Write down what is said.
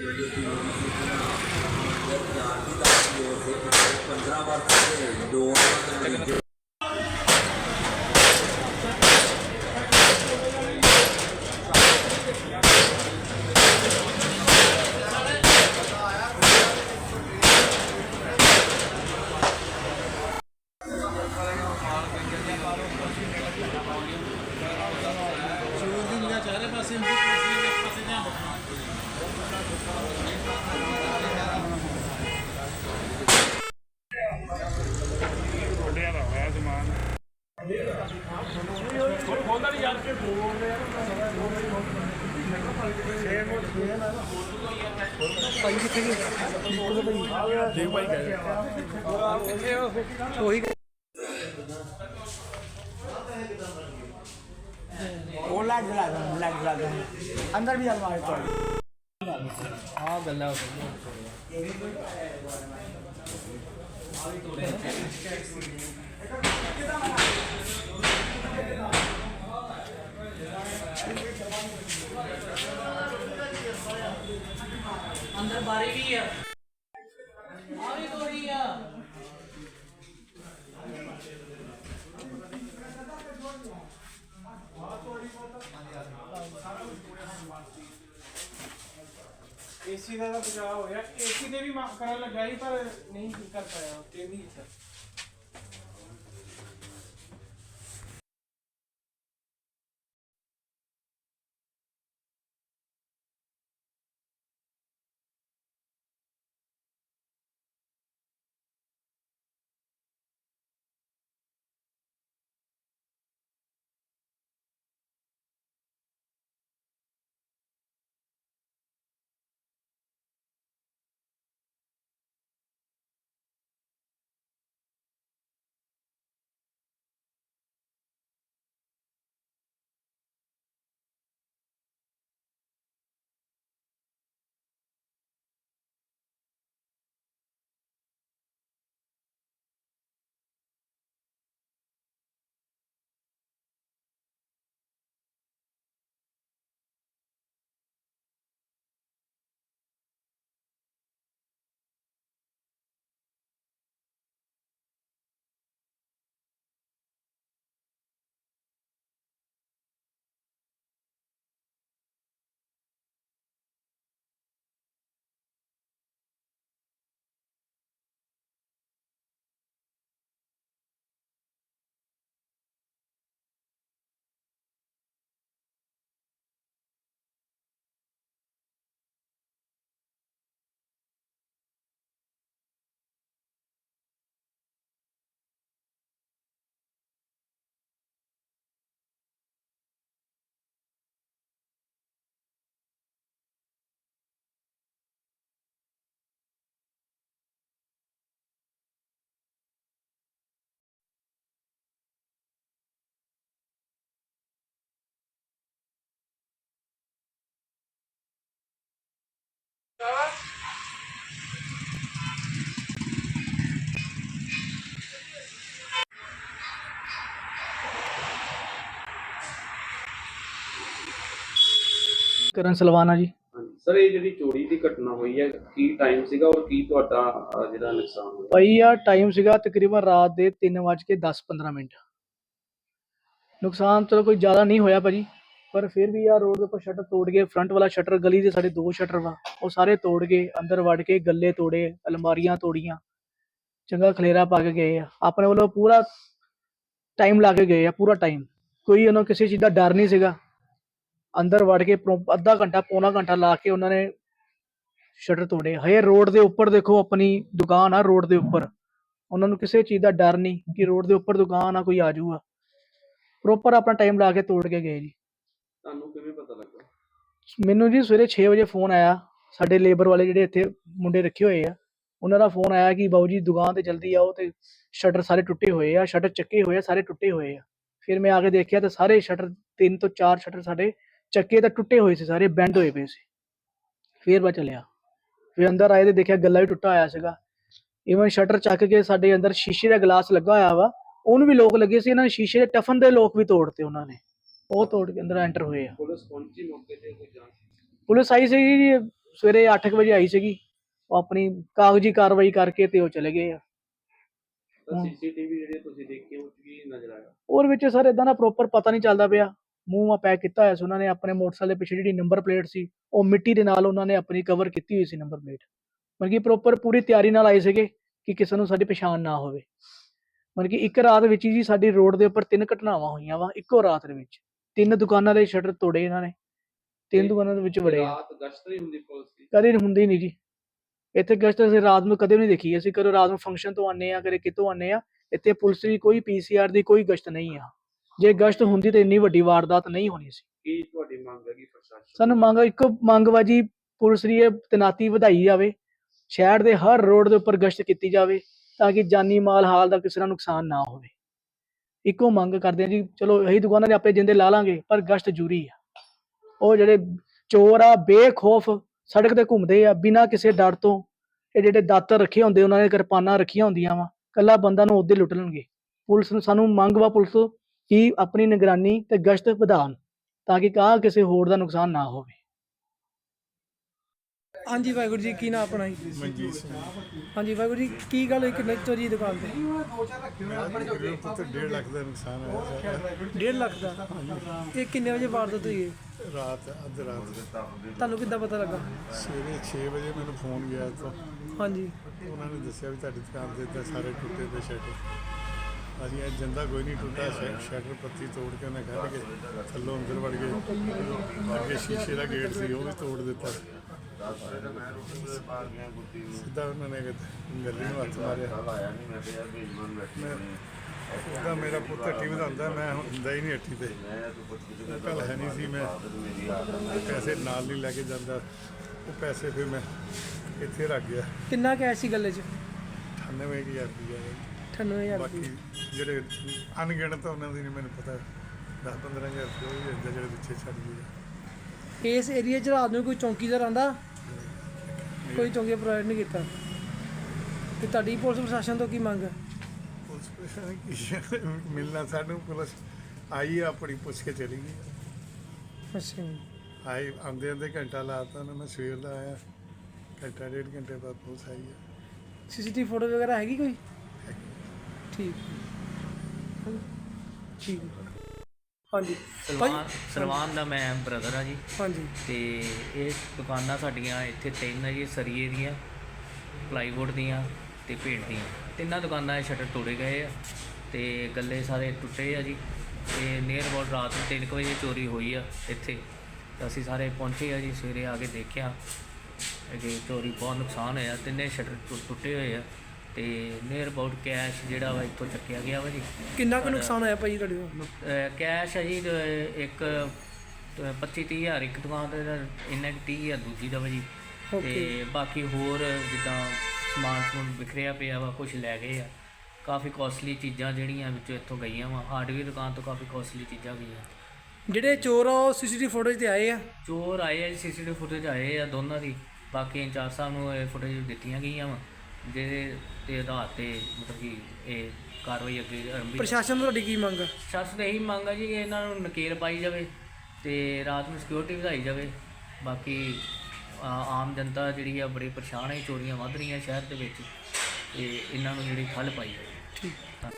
15 ਵਾਰ ਤੇ ਦੋ ਦਾ ਹੋਇਆ ਸਮਾਨ ਉਹ ਲਾਈਟ ਜਲਾ ਦੋ ਲਾਈਟ ਜਲਾ ਦੋ ਅੰਦਰ ਵੀ ਅਲਮਾਰੀ ਤੋਂ ਹਾਂ ਗੱਲਾਂ ਅੰਦਰ ਬਾਰੀ ਵੀ ਆ ਆ ਵੀ ਤੋੜੀ ਆ ਏਸੀ ਦਾ ਤਾਂ ਬਚਾਅ ਹੋਇਆ ਏਸੀ ਤੇ ਵੀ ਮਾਫ ਕਰਨ ਲੱਗਾ ਸੀ ਪਰ ਨਹੀਂ ਕਰ ਪਾਇਆ ਤੇ ਵੀ ਕਰਨ ਸਲਵਾਨਾ ਜੀ। ਸਰ ਇਹ ਜਿਹੜੀ ਚੋਰੀ ਦੀ ਘਟਨਾ ਹੋਈ ਹੈ ਕੀ ਟਾਈਮ ਸੀਗਾ ਔਰ ਕੀ ਤੁਹਾਡਾ ਅਹ, ਜਿਹੜਾ ਨੁਕਸਾਨ ਹੋਇਆ? ਭਾਈ ਆ ਟਾਈਮ ਸੀਗਾ ਤਕਰੀਬਨ ਰਾਤ ਦੇ 3:10-15 ਮਿੰਟ। ਨੁਕਸਾਨ ਚਲੋ ਕੋਈ ਜ਼ਿਆਦਾ ਨਹੀਂ ਹੋਇਆ ਭਾਜੀ। ਪਰ ਫਿਰ ਵੀ ਆ ਰੋਡ ਦੇ ਉੱਪਰ ਸ਼ਟਰ ਤੋੜ ਕੇ ਫਰੰਟ ਵਾਲਾ ਸ਼ਟਰ ਗਲੀ ਦੇ ਸਾਡੇ ਦੋ ਸ਼ਟਰ ਵਾ, ਉਹ ਸਾਰੇ ਤੋੜ ਕੇ ਅੰਦਰ ਵੜ ਕੇ ਗੱਲੇ ਤੋੜੇ, ਅਲਮਾਰੀਆਂ ਤੋੜੀਆਂ, ਚੰਗਾ ਖਲੇਰਾ ਪਾ ਕੇ ਗਏ ਆ। ਆਪਣੇ ਵੱਲੋਂ ਪੂਰਾ ਟਾਈਮ ਲਾ ਕੇ ਗਏ ਆ, ਪੂਰਾ ਟਾਈਮ ਕੋਈ ਉਹਨਾਂ ਕਿਸੇ ਚੀਜ਼ ਦਾ ਡਰ ਨਹੀਂ ਸੀਗਾ। ਅੰਦਰ ਵੜ ਕੇ ਪ੍ਰੋ- ਅੱਧਾ ਘੰਟਾ, ਪੌਣਾ ਘੰਟਾ ਲਾ ਕੇ ਉਹਨਾਂ ਨੇ ਸ਼ਟਰ ਤੋੜੇ। ਹਏ ਰੋਡ ਦੇ ਉੱਪਰ ਦੇਖੋ ਆਪਣੀ ਦੁਕਾਨ ਆ ਰੋਡ ਦੇ ਉੱਪਰ। ਉਹਨਾਂ ਨੂੰ ਕਿਸੇ ਚੀਜ਼ ਦਾ ਡਰ ਨਹੀਂ ਕਿ ਰੋਡ ਦੇ ਉੱਪਰ ਦੁਕਾਨ ਆ, ਕੋਈ ਆ। ਜਾਊਗਾ ਪ੍ਰੋਪਰ ਆਪਣਾ ਟਾਈਮ ਲਾ ਕੇ ਤੋੜ ਕੇ ਗਏ ਜੀ ਤੁਹਾਨੂੰ ਕਿਵੇਂ ਪਤਾ ਲੱਗਾ ਮੈਨੂੰ ਜੀ ਸਵੇਰੇ 6 ਵਜੇ ਫੋਨ ਆਇਆ, ਸਾਡੇ ਲੇਬਰ ਵਾਲੇ ਜਿਹੜੇ ਇੱਥੇ ਮੁੰਡੇ ਰੱਖੇ ਹੋਏ ਆ, ਉਹਨਾਂ ਦਾ ਫੋਨ ਆਇਆ ਕਿ ਬਾਊ ਜੀ ਦੁਕਾਨ ਤੇ ਜਲਦੀ ਆਓ ਤੇ ਸ਼ਟਰ ਸਾਰੇ ਟੁੱਟੇ ਹੋਏ ਆ ਸ਼ਟਰ ਚੱਕੇ ਹੋਏ ਆ, ਸਾਰੇ ਟੁੱਟੇ ਹੋਏ ਆ। ਫਿਰ ਮੈਂ ਆ ਕੇ ਦੇਖਿਆ ਤਾਂ ਸਾਰੇ ਸ਼ਟਰ ਤਿੰਨ ਤੋਂ ਚਾਰ ਸ਼ਟਰ ਸਾਡੇ ਚੱਕੇ ਤਾਂ ਟੁੱਟੇ ਹੋਏ ਸੀ, ਸਾਰੇ ਬੈਂਡ ਹੋਏ ਪਏ ਸੀ। ਫਿਰ ਮੈਂ ਚੱਲਿਆ। ਫਿਰ ਅੰਦਰ ਆਏ ਤੇ ਦੇਖਿਆ ਗੱਲਾ ਵੀ ਟੁੱਟਾ ਹੋਇਆ ਸੀਗਾ। ਇਵਨ ਸ਼ਟਰ ਚੱਕ ਕੇ ਸਾਡੇ ਅੰਦਰ ਸ਼ੀਸ਼ੇ ਦਾ ਗਲਾਸ ਲੱਗਾ ਹੋਇਆ ਵਾ, ਉਹਨੂੰ ਵੀ ਲੋਕ ਲੱਗੇ ਸੀ, ਇਹਨਾਂ ਨੇ ਸ਼ੀਸ਼ੇ ਦੇ ਟਫਨ ਦੇ ਲੋਕ ਵੀ ਤੋੜਤੇ ਉਹਨਾਂ ਨੇ। ਉਹ ਤੋੜ ਕੇ ਅੰਦਰ ਐਂਟਰ ਹੋਏ ਆ। ਪੁਲਿਸ ਪਹੁੰਚੀ ਮੌਕੇ ਤੇ ਕੋਈ ਜਾਂਚ ਪੁਲਿਸ ਆਈ ਸੀ ਜੀ ਸਵੇਰੇ 8 ਵਜੇ ਆਈ ਸੀਗੀ। ਉਹ ਆਪਣੀ ਕਾਗਜ਼ੀ ਕਾਰਵਾਈ ਕਰਕੇ ਤੇ ਉਹ ਚਲੇ ਗਏ ਆ। ਸੀਸੀਟੀਵੀ ਜਿਹੜੇ ਤੁਸੀਂ ਦੇਖੇ ਉਹ ਕੀ ਨਜ਼ਰ ਆਇਆ? ਉਹਦੇ ਵਿੱਚ ਸਰ ਇਦਾਂ ਦਾ ਪ੍ਰੋਪਰ ਪਤਾ ਨਹੀਂ ਚੱਲਦਾ ਪਿਆ। ਮੂੰਹ ਮਾ ਪੈਕ ਕੀਤਾ ਹੋਇਆ ਸੀ ਉਹਨਾਂ ਨੇ ਆਪਣੇ ਮੋਟਰਸਾਈਕਲ ਦੇ ਪਿੱਛੇ ਜਿਹੜੀ ਨੰਬਰ ਪਲੇਟ ਸੀ ਉਹ ਮਿੱਟੀ ਦੇ ਨਾਲ ਉਹਨਾਂ ਨੇ ਆਪਣੀ ਕਵਰ ਕੀਤੀ ਹੋਈ ਸੀ ਨੰਬਰ ਪਲੇਟ ਮਤਲਬ ਕਿ ਪ੍ਰੋਪਰ ਪੂਰੀ ਤਿਆਰੀ ਨਾਲ ਆਏ ਸੀਗੇ ਕਿ ਕਿਸੇ ਨੂੰ ਸਾਡੀ ਪਛਾਣ ਨਾ ਹੋਵੇ। ਮਤਲਬ ਕਿ ਇੱਕ ਰਾਤ ਵਿੱਚ ਹੀ ਜੀ ਸਾਡੀ ਰੋਡ ਦੇ ਉੱਪਰ ਤਿੰਨ ਘਟਨਾਵਾਂ ਹੋਈਆਂ ਵਾ ਇੱਕੋ ਰਾਤ ਦੇ ਵਿੱਚ। ਤਿੰਨ ਦੁਕਾਨਾਂ ਦੇ ਸ਼ਟਰ ਤੋੜੇ ਇਹਨਾਂ ਨੇ। ਤਿੰਨ ਦੁਕਾਨਾਂ ਦੇ ਵਿੱਚ ਵੜੇ ਆ। ਰਾਤ ਗਸ਼ਤ ਨਹੀਂ ਹੁੰਦੀ ਪੁਲਿਸ ਦੀ? ਕਦੇ ਹੁੰਦੀ ਨਹੀਂ ਜੀ। ਇੱਥੇ ਗਸ਼ਤ ਅਸੀਂ ਰਾਤ ਨੂੰ ਕਦੇ ਵੀ ਨਹੀਂ ਦੇਖੀ। ਅਸੀਂ ਕਦੇ ਰਾਤ ਨੂੰ ਫੰਕਸ਼ਨ ਤੋਂ ਆਨੇ ਆ ਕਦੇ ਕਿਤੋਂ ਆਨੇ ਆ ਇੱਥੇ ਪੁਲਿਸ ਦੀ ਕੋਈ ਪੀਸੀਆਰ ਦੀ ਕੋਈ ਗਸ਼ਤ ਨਹੀਂ ਆ। ਜੇ ਗਸ਼ਤ ਹੁੰਦੀ ਤਾਂ ਇੰਨੀ ਵੱਡੀ ਵਾਰਦਾਤ ਨਹੀਂ ਹੋਣੀ ਸੀ। ਕੀ ਤੁਹਾਡੀ ਮੰਗ ਹੈਗੀ ਪ੍ਰਸ਼ਾਸਨ ਸਾਨੂੰ ਮੰਗ ਇੱਕ ਮੰਗਵਾਜੀ ਪੁਲਿਸ ਦੀ ਇਹ ਤੈਨਾਤੀ ਵਧਾਈ ਜਾਵੇ। ਸ਼ਹਿਰ ਦੇ ਹਰ ਰੋਡ ਦੇ ਉੱਪਰ ਗਸ਼ਤ ਕੀਤੀ ਜਾਵੇ ਤਾਂ ਕਿ ਜਾਨੀ ਮਾਲ ਹਾਲ ਦਾ ਕਿਸੇ ਦਾ ਨੁਕਸਾਨ ਨਾ ਹੋਵੇ। ਇੱਕੋ ਮੰਗ ਕਰਦੇ ਆ ਜੀ, ਚਲੋ ਇਹੀ ਦੁਕਾਨਾਂ ਦੇ ਆਪੇ ਜਿੰਦੇ ਲਾ ਲਾਂਗੇ, ਪਰ ਗਸ਼ਤ ਜ਼ਰੂਰੀ ਆ। ਉਹ ਜਿਹੜੇ ਚੋਰ ਆ, ਬੇਖੌਫ ਸੜਕ ਤੇ ਘੁੰਮਦੇ ਆ, ਬਿਨਾਂ ਕਿਸੇ ਡਰ ਤੋਂ, ਇਹ ਜਿਹੜੇ ਦਾਤਰ ਰੱਖੇ ਹੁੰਦੇ, ਉਹਨਾਂ ਨੇ ਕਿਰਪਾਨਾਂ ਰੱਖੀਆਂ ਹੁੰਦੀਆਂ ਵਾ ਕੱਲਾ ਬੰਦਾ ਨੂੰ ਉਹਦੇ ਲੁੱਟ ਲੈਣਗੇ। ਪੁਲਿਸ ਨੂੰ, ਸਾਨੂੰ ਮੰਗ ਵਾ ਪੁਲਿਸ ਕਿ ਆਪਣੀ ਨਿਗਰਾਨੀ ਤੇ ਗਸ਼ਤ ਵਧਾਉਣ ਤਾਂ ਕਿ ਕਾ ਕਿਸੇ ਹੋਰ ਦਾ ਨੁਕਸਾਨ ਨਾ ਹੋਵੇ। ਹਾਂਜੀ ਵਾਹਿਗੁਰੂ ਜੀ ਕੀ ਨਾਮ ਆਪਣਾ ਜੀ? ਮਨਜੀਤ ਸਿੰਘ ਹਾਂਜੀ ਵਾਹਿਗੁਰੂ ਜੀ ਕੀ ਗੱਲ ਹੋਈ? ਕਿੰਨੇ ਚੋਰੀ ਦੁਕਾਨ ਤੇ? ਮੇਰੇ ਪੁੱਤ 1.5 ਲੱਖ ਦਾ ਨੁਕਸਾਨ ਹੋਇਆ ਸਾਡਾ 1.5 ਲੱਖ ਦਾ? ਇਹ ਕਿੰਨੇ ਵਜੇ ਵਾਰਦਾਤ ਹੋਈ ਹੈ? ਰਾਤ ਅੱਧ ਰਾਤ। ਤੁਹਾਨੂੰ ਕਿੱਦਾਂ ਪਤਾ ਲੱਗਾ? ਸਵੇਰੇ 6 ਵਜੇ ਮੈਨੂੰ ਫੋਨ ਗਿਆ ਇੱਥੋਂ। ਹਾਂਜੀ। ਉਹਨਾਂ ਨੇ ਦੱਸਿਆ ਵੀ ਤੁਹਾਡੀ ਦੁਕਾਨ ਦੇ ਇੱਦਾਂ ਸਾਰੇ ਟੁੱਟੇ ਪਏ ਸ਼ਟਰ। ਅਸੀਂ ਇਹ ਜਿੰਦਾ ਕੋਈ ਨਹੀਂ ਟੁੱਟਾ ਸ਼ੈ- ਸ਼ਟਰ ਪੱਤੀ ਤੋੜ ਕੇ ਉਹਨੇ ਕੱਢ ਕੇ ਥੱਲੋਂ ਅੰਦਰ ਵੜ ਗਏ। ਅੱਗੇ ਸ਼ੀਸ਼ੇ ਦਾ ਗੇਟ ਸੀ ਉਹ ਵੀ ਤੋੜ ਦਿੱਤਾ। ਸਿੱਧਾ ਉਹਨਾਂ ਨੇ ਗੱਲੀ ਨੂੰ ਹੱਥ ਮਾਰਿਆ। ਮੈਂ ਉਹਦਾ ਮੇਰਾ ਪੁੱਤ ਹੱਟੀ ਵਧਾਉਂਦਾ ਮੈਂ ਹੁਣ ਹੁੰਦਾ ਹੀ ਨਹੀਂ ਹੱਟੀ ਤੇ। ਕੱਲ ਹੈ ਨਹੀਂ ਸੀ ਮੈਂ। ਪੈਸੇ ਨਾਲ ਨਹੀਂ ਲੈ ਕੇ ਜਾਂਦਾ। ਉਹ ਪੈਸੇ ਫਿਰ ਮੈਂ ਇੱਥੇ ਰੱਖ ਗਿਆ। ਕਿੰਨਾ ਕੈਸ਼ ਸੀ ਗੱਲੇ 'ਚ? 98000 ਰੁਪਇਆ 98000 ਬਾਕੀ ਰੁਪਏ ਜਿਹੜੇ ਅਣਗਿਣਤ ਉਹਨਾਂ ਦੀ ਨਹੀਂ ਮੈਨੂੰ ਪਤਾ। 10 15000 ਰੁਪਏ ਉਹ ਵੀ ਜਿਹੜੇ ਪਿੱਛੇ ਛੱਡ ਗਏ। ਇਸ ਏਰੀਆ 'ਚ ਰਾਤ ਨੂੰ ਕੋਈ ਚੌਕੀਦਾਰ ਆਂਦਾ ਕੋਈ ਚੌਕੀ ਪ੍ਰੋਵਾਈਡ ਨਹੀਂ ਕੀਤਾ। ਤੇ ਤੁਹਾਡੀ ਪੁਲਿਸ ਪ੍ਰਸ਼ਾਸਨ ਤੋਂ ਕੀ ਮੰਗ ਹੈ? ਪੁਲਿਸ ਪ੍ਰਸ਼ਾਸਨ ਕੀ ਹੈ? ਮਿਲਣਾ ਸਾਨੂੰ ਪੁਲਿਸ ਆਈ ਆ, ਆਪਣੀ ਪੁੱਛ ਕੇ ਚਲੀ ਗਈ। ਅੱਛਾ ਜੀ। ਆਈ ਆਉਂਦੇ ਆਉਂਦੇ ਘੰਟਾ ਲਾਤਾ ਨਾ ਮੈਂ ਸਵੇਰ ਦਾ ਆਇਆ। ਘੰਟਾ ਡੇਢ ਘੰਟੇ ਬਾਅਦ ਪੁਲਿਸ ਆਈ ਹੈ ਸੀਸੀਟੀਵੀ ਫੋਟੋ ਵਗੈਰਾ ਹੈਗੀ ਕੋਈ? ਠੀਕ। ਠੀਕ। ਹਾਂਜੀ। ਸਲਮਾਨ ਸਲਮਾਨ ਦਾ ਮੈਂ ਬ੍ਰਦਰ ਆ ਜੀ। ਹਾਂਜੀ। ਤੇ ਇਹ ਦੁਕਾਨਾਂ ਸਾਡੀਆਂ ਇੱਥੇ ਤਿੰਨ ਆ ਜੀ ਸਰੀਏ ਦੀਆਂ ਪਲਾਈਵੁੱਡ ਦੀਆਂ ਤੇ ਪੇਂਟ ਦੀਆਂ। ਤਿੰਨਾਂ ਦੁਕਾਨਾਂ ਦੇ ਸ਼ਟਰ ਤੋੜੇ ਗਏ ਆ ਤੇ ਗੱਲੇ ਸਾਰੇ ਟੁੱਟੇ ਆ ਜੀ। ਤੇ ਨੀਅਰ ਅਬਾਊਟ ਰਾਤ ਨੂੰ 3 ਵਜੇ ਚੋਰੀ ਹੋਈ ਆ ਇੱਥੇ। ਅਸੀਂ ਸਾਰੇ ਪਹੁੰਚੇ ਆ ਜੀ ਸਵੇਰੇ ਆ ਕੇ ਦੇਖਿਆ। ਕਿ ਚੋਰੀ ਬਹੁਤ ਨੁਕਸਾਨ ਹੋਇਆ ਤਿੰਨੇ ਸ਼ਟਰ ਟੁੱਟੇ ਹੋਏ ਆ। ਤੇ ਨੀਅਰ ਅਬਾਊਟ ਕੈਸ਼ ਜਿਹੜਾ ਵਾ ਇੱਥੋਂ ਚੱਕਿਆ ਗਿਆ ਵਾ ਜੀ। ਕਿੰਨਾ ਕੁ ਨੁਕਸਾਨ ਹੋਇਆ ਭਾਈ ਤੁਹਾਡੇ ਕੋਲ? ਅਹ ਕੈਸ਼ ਹੈ ਜੀ ਅਹ ਇੱਕ 25 ਤੀਹ ਹਜ਼ਾਰ ਇੱਕ ਦੁਕਾਨ ਤੇ ਇੰਨਾ ਕੁ 30 ਹਜ਼ਾਰ ਦੂਜੀ ਦਾ ਵਾ ਜੀ। ਤੇ ਬਾਕੀ ਹੋਰ ਜਿੱਦਾਂ ਸਮਾਨ ਸਮੂਨ ਵਿਖਰਿਆ ਪਿਆ ਵਾ ਕੁਝ ਲੈ ਗਏ ਆ। ਕਾਫੀ ਕੋਸਟਲੀ ਚੀਜ਼ਾਂ ਜਿਹੜੀਆਂ ਵਿੱਚੋਂ ਇੱਥੋਂ ਗਈਆਂ ਵਾ। ਹਾਰਡਵੇਅਰ ਦੁਕਾਨ ਤੋਂ ਕਾਫੀ ਕੋਸਟਲੀ ਚੀਜ਼ਾਂ ਗਈਆਂ। ਜਿਹੜੇ ਚੋਰ ਆ ਉਹ ਸੀਸੀਟੀਵੀ ਫੋਟੋਜ਼ ਤੇ ਆਏ ਆ? ਚੋਰ ਆਏ ਆ ਜੀ ਸੀਸੀਟੀਵੀ ਫੁਟੇਜ ਆਏ ਆ ਦੋਨਾਂ ਦੀ। ਬਾਕੀ ਇੰਚਾਰਜ ਸਾਹਿਬ ਨੂੰ ਇਹ ਫੁਟੇਜ ਦਿੱਤੀਆਂ ਗਈਆਂ ਵਾ। ਜਿਹਦੇ ਤੇ ਆਧਾਰ ਤੇ ਮਤਲਬ ਕਿ ਇਹ ਕਾਰਵਾਈ ਅੱਗੇ ਆਰੰਭੀ ਪ੍ਰਸ਼ਾਸਨ ਤੋਂ ਤੁਹਾਡੀ ਕੀ ਮੰਗ ਆ? ਸ਼ਖਸ ਦੀ ਇਹੀ ਮੰਗ ਹੈ ਜੀ ਕਿ ਇਹਨਾਂ ਨੂੰ ਨਕੇਲ ਪਾਈ ਜਾਵੇ ਤੇ ਰਾਤ ਨੂੰ ਸਿਕਿਉਰਿਟੀ ਵਧਾਈ ਜਾਵੇ। ਬਾਕੀ ਆ- ਆਮ ਜਨਤਾ ਜਿਹੜੀ ਆ ਬੜੀ ਪਰੇਸ਼ਾਨ ਹੈ ਚੋਰੀਆਂ ਵੱਧ ਰਹੀਆਂ ਸ਼ਹਿਰ ਦੇ ਵਿੱਚ ਤੇ ਇਹਨਾਂ ਨੂੰ ਜਿਹੜੀ ਠੱਲ ਪਾਈ ਜਾਵੇ। ਠੀਕ।